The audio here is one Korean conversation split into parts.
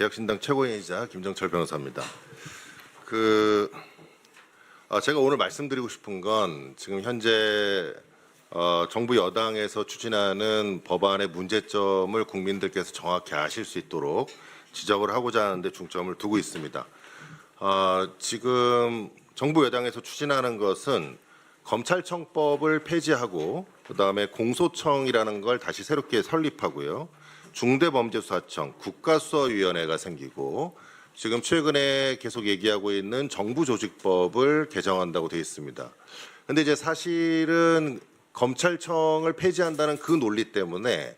개혁신당 최고위원이자 김정철 변호사입니다. 그 아, 제가 오늘 말씀드리고 싶은 건 지금 현재 어, 정부 여당에서 추진하는 법안의 문제점을 국민들께서 정확히 아실 수 있도록 지적을 하고자 하는데 중점을 두고 있습니다. 아, 지금 정부 여당에서 추진하는 것은 검찰청법을 폐지하고 그다음에 공소청이라는 걸 다시 새롭게 설립하고요. 중대범죄수사청, 국가수사위원회가 생기고 지금 최근에 계속 얘기하고 있는 정부조직법을 개정한다고 되어 있습니다. 근데 이제 사실은 검찰청을 폐지한다는 그 논리 때문에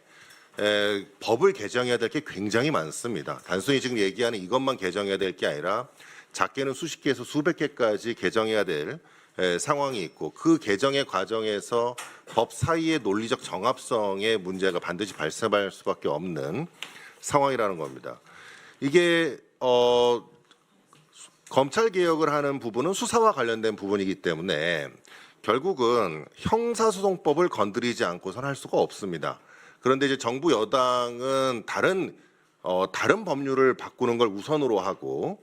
에, 법을 개정해야 될 게 굉장히 많습니다. 단순히 지금 얘기하는 이것만 개정해야 될 게 아니라 작게는 수십 개에서 수백 개까지 개정해야 될 에, 상황이 있고 그 개정의 과정에서 법 사이의 논리적 정합성의 문제가 반드시 발생할 수밖에 없는 상황이라는 겁니다. 이게 어, 검찰 개혁을 하는 부분은 수사와 관련된 부분이기 때문에 결국은 형사소송법을 건드리지 않고선 할 수가 없습니다. 그런데 이제 정부 여당은 다른 어, 다른 법률을 바꾸는 걸 우선으로 하고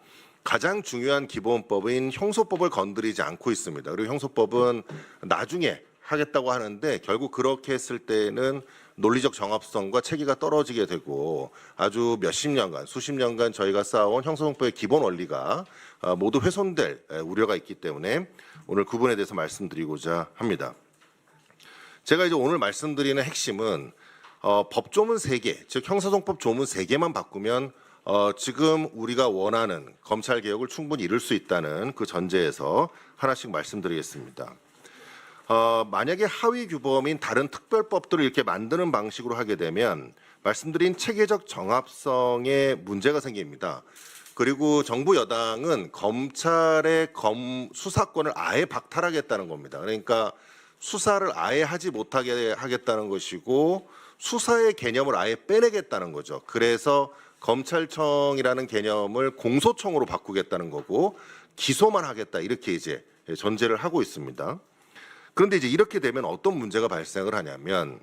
가장 중요한 기본법인 형소법을 건드리지 않고 있습니다. 그리고 형소법은 나중에 하겠다고 하는데 결국 그렇게 했을 때는 논리적 정합성과 체계가 떨어지게 되고 아주 몇십 년간 수십 년간 저희가 쌓아온 형사소송법의 기본 원리가 어, 모두 훼손될 에, 우려가 있기 때문에 오늘 그 부분에 대해서 말씀드리고자 합니다. 제가 이제 오늘 말씀드리는 핵심은 어, 법 조문 세개즉 형사소송법 조문 세개만 바꾸면 어, 지금 우리가 원하는 검찰 개혁을 충분히 이룰 수 있다는 그 전제에서 하나씩 말씀드리겠습니다. 어, 만약에 하위 규범인 다른 특별법들을 이렇게 만드는 방식으로 하게 되면 말씀드린 체계적 정합성에 문제가 생깁니다. 그리고 정부 여당은 검찰의 검 수사권을 아예 박탈하겠다는 겁니다. 그러니까 수사를 아예 하지 못하게 하겠다는 것이고 수사의 개념을 아예 빼내겠다는 거죠. 그래서 검찰청이라는 개념을 공소청으로 바꾸겠다는 거고 기소만 하겠다 이렇게 이제 전제를 하고 있습니다. 그런데 이제 이렇게 되면 어떤 문제가 발생을 하냐면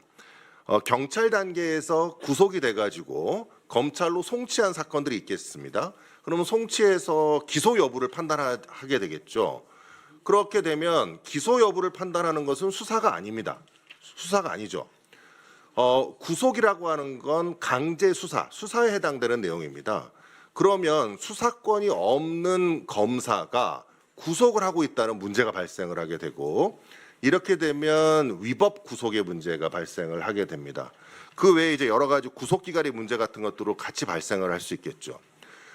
어, 경찰 단계에서 구속이 돼가지고 검찰로 송치한 사건들이 있겠습니다. 그러면 송치해서 기소 여부를 판단하게 되겠죠. 그렇게 되면 기소 여부를 판단하는 것은 수사가 아닙니다. 수사가 아니죠. 어, 구속이라고 하는 건 강제 수사, 수사에 해당되는 내용입니다. 그러면 수사권이 없는 검사가 구속을 하고 있다는 문제가 발생을 하게 되고 이렇게 되면 위법 구속의 문제가 발생을 하게 됩니다. 그 외에 이제 여러 가지 구속 기간의 문제 같은 것들로 같이 발생을 할 수 있겠죠.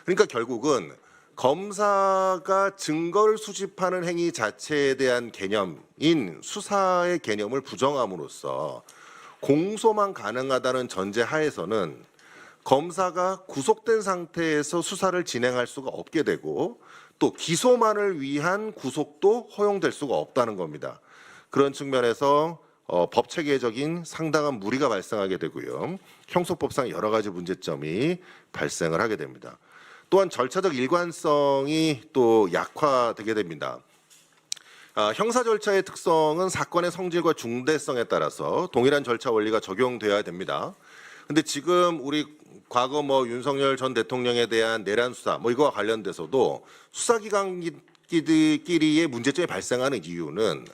그러니까 결국은 검사가 증거를 수집하는 행위 자체에 대한 개념인 수사의 개념을 부정함으로써 공소만 가능하다는 전제 하에서는 검사가 구속된 상태에서 수사를 진행할 수가 없게 되고 또 기소만을 위한 구속도 허용될 수가 없다는 겁니다. 그런 측면에서 어, 법 체계적인 상당한 무리가 발생하게 되고요. 형소법상 여러 가지 문제점이 발생을 하게 됩니다. 또한 절차적 일관성이 또 약화되게 됩니다. 아, 형사 절차의 특성은 사건의 성질과 중대성에 따라서 동일한 절차 원리가 적용돼야 됩니다. 근데 지금 우리 과거 뭐 윤석열 전 대통령에 대한 내란 수사 뭐 이거와 관련돼서도 수사기관끼리의 문제점이 발생하는 이유는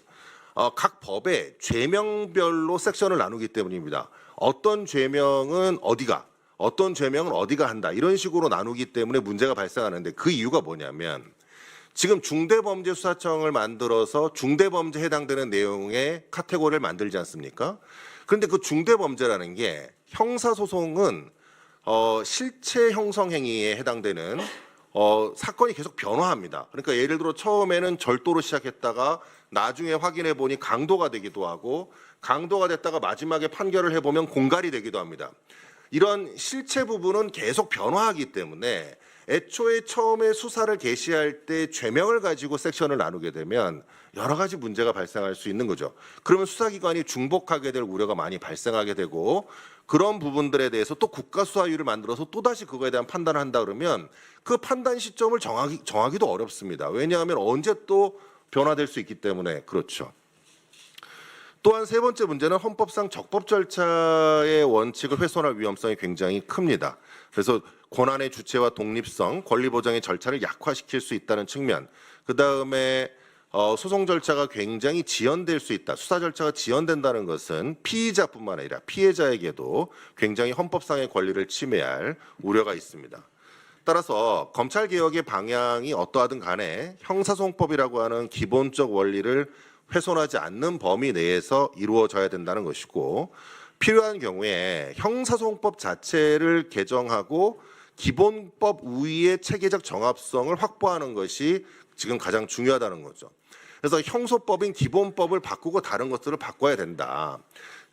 어, 각 법의 죄명별로 섹션을 나누기 때문입니다. 어떤 죄명은 어디가, 어떤 죄명은 어디가 한다 이런 식으로 나누기 때문에 문제가 발생하는데 그 이유가 뭐냐면 지금 중대범죄수사청을 만들어서 중대범죄에 해당되는 내용의 카테고리를 만들지 않습니까? 그런데 그 중대범죄라는 게 형사소송은 어, 실체 형성 행위에 해당되는 어, 사건이 계속 변화합니다. 그러니까 예를 들어 처음에는 절도로 시작했다가 나중에 확인해 보니 강도가 되기도 하고 강도가 됐다가 마지막에 판결을 해보면 공갈이 되기도 합니다. 이런 실체 부분은 계속 변화하기 때문에 애초에 처음에 수사를 개시할 때 죄명을 가지고 섹션을 나누게 되면 여러 가지 문제가 발생할 수 있는 거죠. 그러면 수사기관이 중복하게 될 우려가 많이 발생하게 되고 그런 부분들에 대해서 또 국가수사위를 만들어서 또다시 그거에 대한 판단을 한다 그러면 그 판단 시점을 정하기, 정하기도 어렵습니다. 왜냐하면 언제 또 변화될 수 있기 때문에 그렇죠. 또한 세 번째 문제는 헌법상 적법 절차의 원칙을 훼손할 위험성이 굉장히 큽니다. 그래서 권한의 주체와 독립성, 권리 보장의 절차를 약화시킬 수 있다는 측면. 그 다음에 어, 소송 절차가 굉장히 지연될 수 있다. 수사 절차가 지연된다는 것은 피의자뿐만 아니라 피해자에게도 굉장히 헌법상의 권리를 침해할 우려가 있습니다. 따라서 검찰 개혁의 방향이 어떠하든 간에 형사소송법이라고 하는 기본적 원리를 훼손하지 않는 범위 내에서 이루어져야 된다는 것이고 필요한 경우에 형사소송법 자체를 개정하고 기본법 우위의 체계적 정합성을 확보하는 것이 지금 가장 중요하다는 거죠. 그래서 형소법인 기본법을 바꾸고 다른 것들을 바꿔야 된다.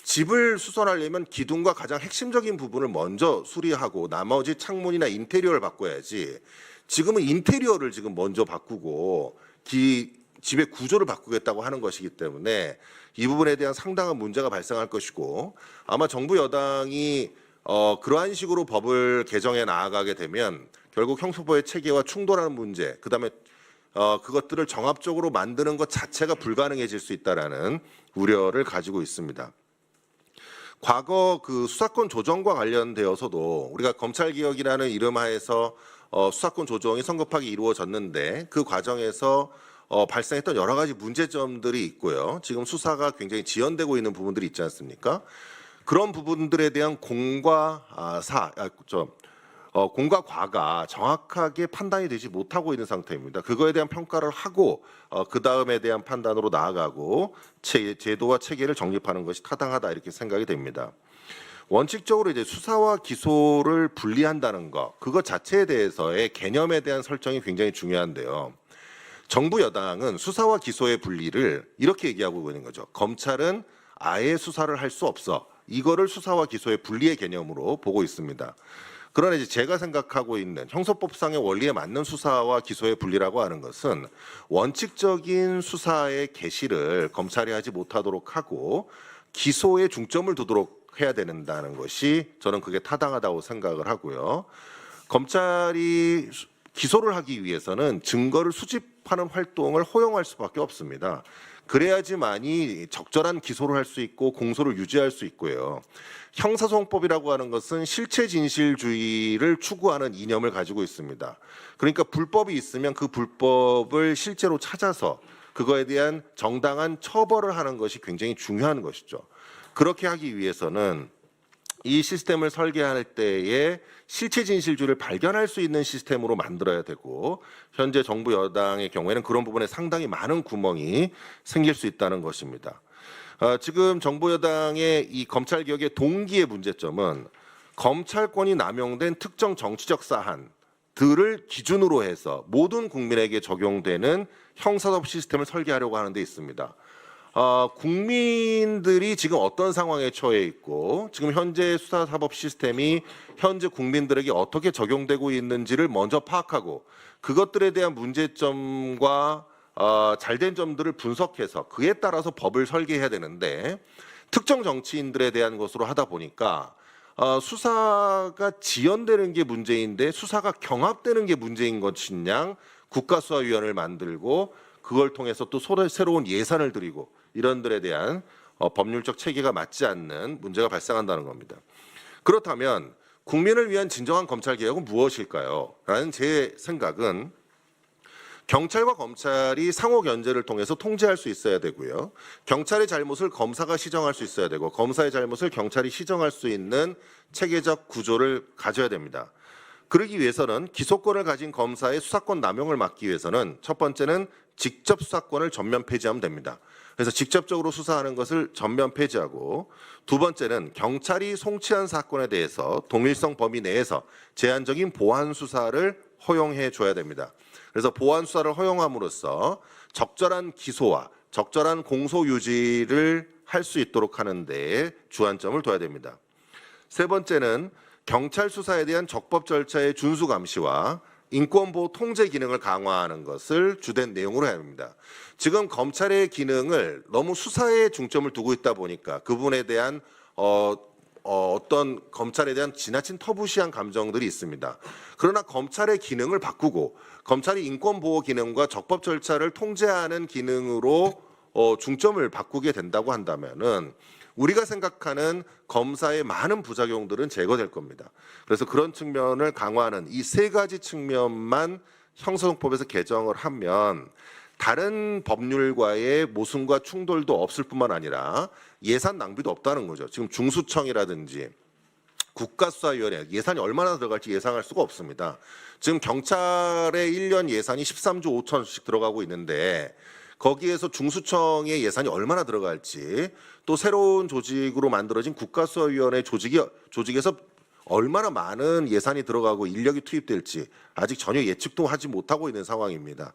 집을 수선하려면 기둥과 가장 핵심적인 부분을 먼저 수리하고 나머지 창문이나 인테리어를 바꿔야지. 지금은 인테리어를 지금 먼저 바꾸고 기, 집의 구조를 바꾸겠다고 하는 것이기 때문에 이 부분에 대한 상당한 문제가 발생할 것이고 아마 정부 여당이 어, 그러한 식으로 법을 개정해 나아가게 되면 결국 형소법의 체계와 충돌하는 문제, 그 다음에 어, 그것들을 정합적으로 만드는 것 자체가 불가능해질 수 있다라는 우려를 가지고 있습니다. 과거 그 수사권 조정과 관련되어서도 우리가 검찰 개혁이라는 이름 하에서 어, 수사권 조정이 성급하게 이루어졌는데 그 과정에서 어, 발생했던 여러 가지 문제점들이 있고요. 지금 수사가 굉장히 지연되고 있는 부분들이 있지 않습니까? 그런 부분들에 대한 공과 아, 사, 아, 저, 어, 공과 과가 정확하게 판단이 되지 못하고 있는 상태입니다. 그거에 대한 평가를 하고 어, 그 다음에 대한 판단으로 나아가고 체, 제도와 체계를 정립하는 것이 타당하다 이렇게 생각이 됩니다. 원칙적으로 이제 수사와 기소를 분리한다는 것, 그것 자체에 대해서의 개념에 대한 설정이 굉장히 중요한데요. 정부 여당은 수사와 기소의 분리를 이렇게 얘기하고 있는 거죠. 검찰은 아예 수사를 할 수 없어. 이거를 수사와 기소의 분리의 개념으로 보고 있습니다. 그러나 이제 제가 생각하고 있는 형사법상의 원리에 맞는 수사와 기소의 분리라고 하는 것은 원칙적인 수사의 개시를 검찰이 하지 못하도록 하고 기소에 중점을 두도록 해야 된다는 것이 저는 그게 타당하다고 생각을 하고요. 검찰이 수- 기소를 하기 위해서는 증거를 수집 하는 활동을 허용할 수밖에 없습니다. 그래야지만이 적절한 기소를 할 수 있고 공소를 유지할 수 있고요. 형사소송법이라고 하는 것은 실체 진실주의를 추구하는 이념을 가지고 있습니다. 그러니까 불법이 있으면 그 불법을 실제로 찾아서 그거에 대한 정당한 처벌을 하는 것이 굉장히 중요한 것이죠. 그렇게 하기 위해서는 이 시스템을 설계할 때에 실체 진실주의를 발견할 수 있는 시스템으로 만들어야 되고 현재 정부 여당의 경우에는 그런 부분에 상당히 많은 구멍이 생길 수 있다는 것입니다. 어, 지금 정부 여당의 이 검찰 개혁의 동기의 문제점은 검찰권이 남용된 특정 정치적 사안 들을 기준으로 해서 모든 국민에게 적용되는 형사법 시스템을 설계하려고 하는 데 있습니다. 어, 국민들이 지금 어떤 상황에 처해 있고 지금 현재 수사 사법 시스템이 현재 국민들에게 어떻게 적용되고 있는지를 먼저 파악하고 그것들에 대한 문제점과 어, 잘된 점들을 분석해서 그에 따라서 법을 설계해야 되는데 특정 정치인들에 대한 것으로 하다 보니까 어, 수사가 지연되는 게 문제인데 수사가 경합되는 게 문제인 것이냐 국가수사위원회를 만들고 그걸 통해서 또 소- 새로운 예산을 들이고 이런 들에 대한 어, 법률적 체계가 맞지 않는 문제가 발생한다는 겁니다. 그렇다면 국민을 위한 진정한 검찰 개혁은 무엇일까요? 라는 제 생각은 경찰과 검찰이 상호 견제를 통해서 통제할 수 있어야 되고요. 경찰의 잘못을 검사가 시정할 수 있어야 되고 검사의 잘못을 경찰이 시정할 수 있는 체계적 구조를 가져야 됩니다. 그러기 위해서는 기소권을 가진 검사의 수사권 남용을 막기 위해서는 첫 번째는 직접 수사권을 전면 폐지하면 됩니다. 그래서 직접적으로 수사하는 것을 전면 폐지하고 두 번째는 경찰이 송치한 사건에 대해서 동일성 범위 내에서 제한적인 보안 수사를 허용해 줘야 됩니다. 그래서 보안 수사를 허용함으로써 적절한 기소와 적절한 공소 유지를 할 수 있도록 하는 데에 주안점을 둬야 됩니다. 세 번째는 경찰 수사에 대한 적법 절차의 준수 감시와 인권보호 통제 기능을 강화하는 것을 주된 내용으로 해야 합니다. 지금 검찰의 기능을 너무 수사에 중점을 두고 있다 보니까 그 부분에 대한 어, 어, 어떤 검찰에 대한 지나친 터부시한 감정들이 있습니다. 그러나 검찰의 기능을 바꾸고 검찰이 인권보호 기능과 적법 절차를 통제하는 기능으로 어, 중점을 바꾸게 된다고 한다면은 우리가 생각하는 검사의 많은 부작용들은 제거될 겁니다. 그래서 그런 측면을 강화하는 이 세 가지 측면만 형사소송법에서 개정을 하면 다른 법률과의 모순과 충돌도 없을 뿐만 아니라 예산 낭비도 없다는 거죠. 지금 중수청이라든지 국가수사위원회 예산이 얼마나 들어갈지 예상할 수가 없습니다. 지금 경찰의 1년 예산이 13조 5천씩 들어가고 있는데 거기에서 중수청의 예산이 얼마나 들어갈지 또 새로운 조직으로 만들어진 국가수사위원회 조직이 조직에서 얼마나 많은 예산이 들어가고 인력이 투입될지 아직 전혀 예측도 하지 못하고 있는 상황입니다.